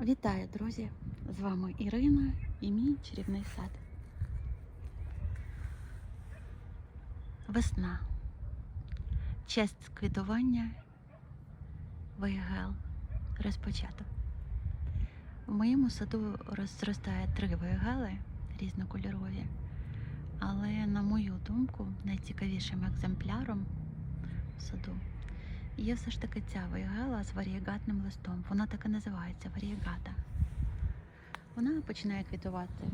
Вітаю, друзі! З вами Ірина і мій чарівний сад. Весна. Честь квітування вигел розпочато. В моєму саду розростає три вигели різнокольорові, але, на мою думку, найцікавішим екземпляром в саду є все ж таки ця вейгела з варієгатним листом. Вона так і називається варієгата. Вона починає квітувати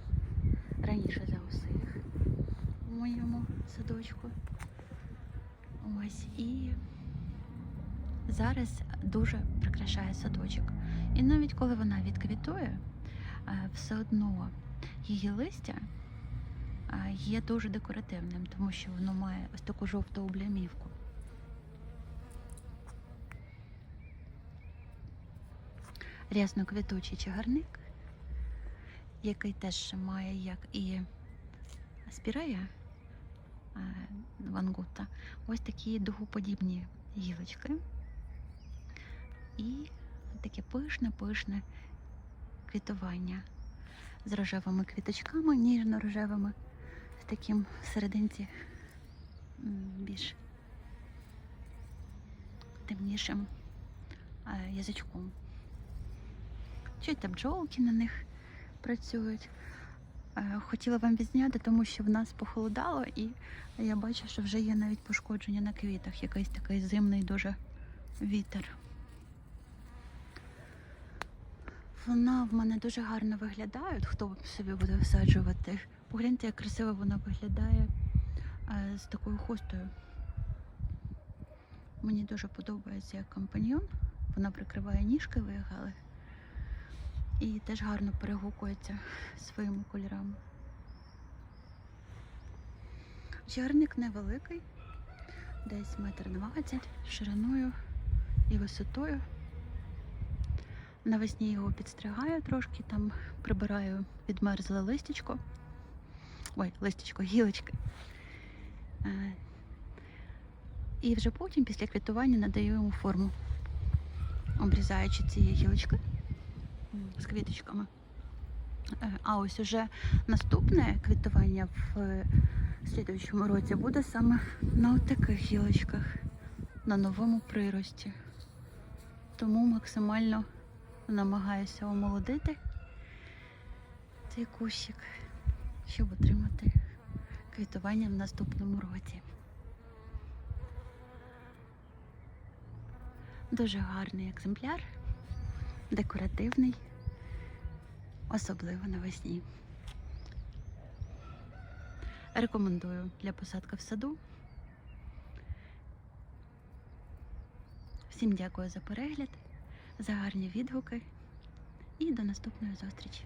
раніше за усіх в моєму садочку. Ось і зараз дуже прикрашає садочок. І навіть коли вона відквітує, е, все одно її листя е, є дуже декоративним, тому що воно має ось таку жовту облямівку. Рясно-квітучий чагарник, який теж має, як і спірея вангута, ось такі дугоподібні гілочки. І таке пишне-пишне квітування з рожевими квіточками, ніжно-рожевими, з таким всерединці м, більш темнішим е, язичком. Чуєте, бджолки на них працюють. Е, Хотіла вам відзняти, тому що в нас похолодало, і я бачу, що вже є навіть пошкодження на квітах, якийсь такий зимний дуже вітер. Вона в мене дуже гарно виглядає, хто собі буде висаджувати. Погляньте, як красиво вона виглядає е, з такою хостою. Мені дуже подобається як компаньйон. Вона прикриває ніжки вигали і теж гарно перегукується своїми кольорами. Чагарник невеликий, десь метр двадцять шириною і висотою. Навесні його підстригаю трошки, там прибираю відмерзле листячко. Ой, листячко, гілочки. Е, І вже потім, після квітування, надаю йому форму, обрізаючи ці гілочки з квіточками. Е, А ось уже наступне квітування в е, слідуючому році буде саме на таких гілочках, на новому прирості. Тому максимально намагаюся омолодити цей кущик, щоб отримати квітування в наступному році. Дуже гарний екземпляр, декоративний, особливо навесні. Рекомендую для посадки в саду. Всім дякую за перегляд, за гарні відгуки і до наступної зустрічі!